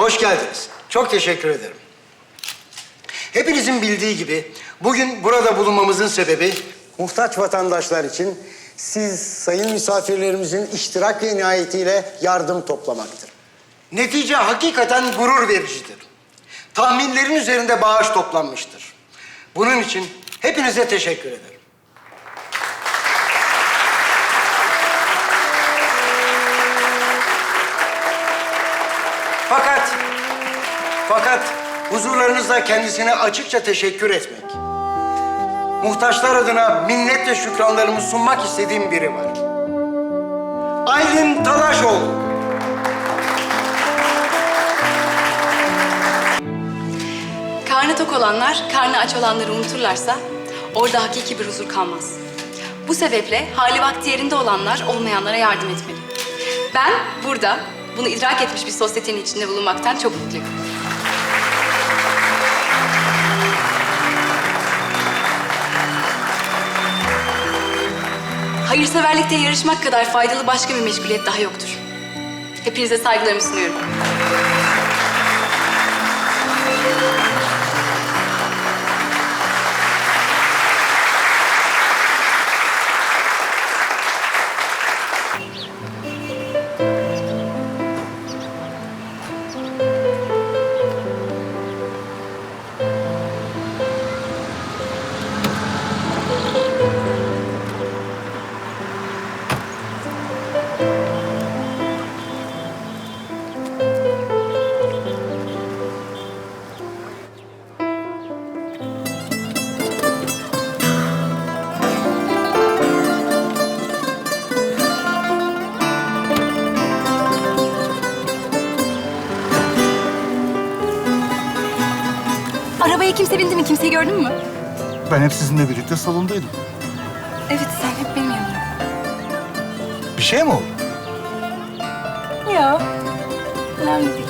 Hoş geldiniz. Çok teşekkür ederim. Hepinizin bildiği gibi bugün burada bulunmamızın sebebi muhtaç vatandaşlar için siz sayın misafirlerimizin iştirak ve inayetiyle yardım toplamaktır. Netice hakikaten gurur vericidir. Tahminlerin üzerinde bağış toplanmıştır. Bunun için hepinize teşekkür ederim. Fakat, fakat huzurlarınızda kendisine açıkça teşekkür etmek, muhtaçlar adına minnet ve şükranlarımı sunmak istediğim biri var. Aylin Talaşoğlu. Karnı tok olanlar, karnı aç olanları unuturlarsa orada hakiki bir huzur kalmaz. Bu sebeple hali vakti yerinde olanlar olmayanlara yardım etmeli. Ben burada bunu idrak etmiş bir sosyetenin içinde bulunmaktan çok mutluyum. Hayırseverlikte yarışmak kadar faydalı başka bir meşguliyet daha yoktur. Hepinize saygılarımı sunuyorum. Arabaya kimse bindi mi? Kimseyi gördün mü? Ben hep sizinle birlikte salondaydım. Evet, sen hep benim yanımda. Bir şey mi oldu? Yok. Önemli değil.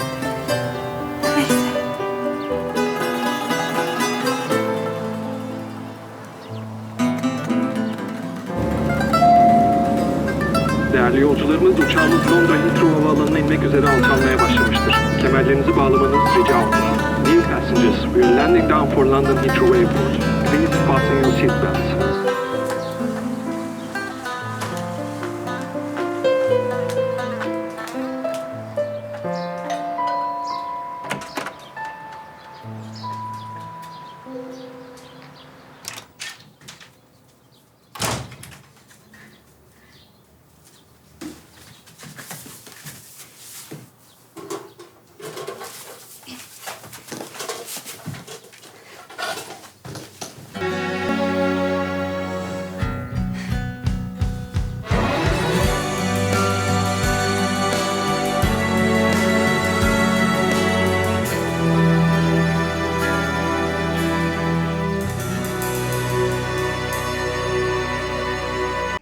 Değerli yolcularımız, uçağımız Londra Heathrow Havaalanı'na inmek üzere alçalmaya başlamıştır. Kemerlerinizi bağlamanız rica olunur. Dear passengers, we are landing down for London Heathrow Airport. Please fasten your seatbelts.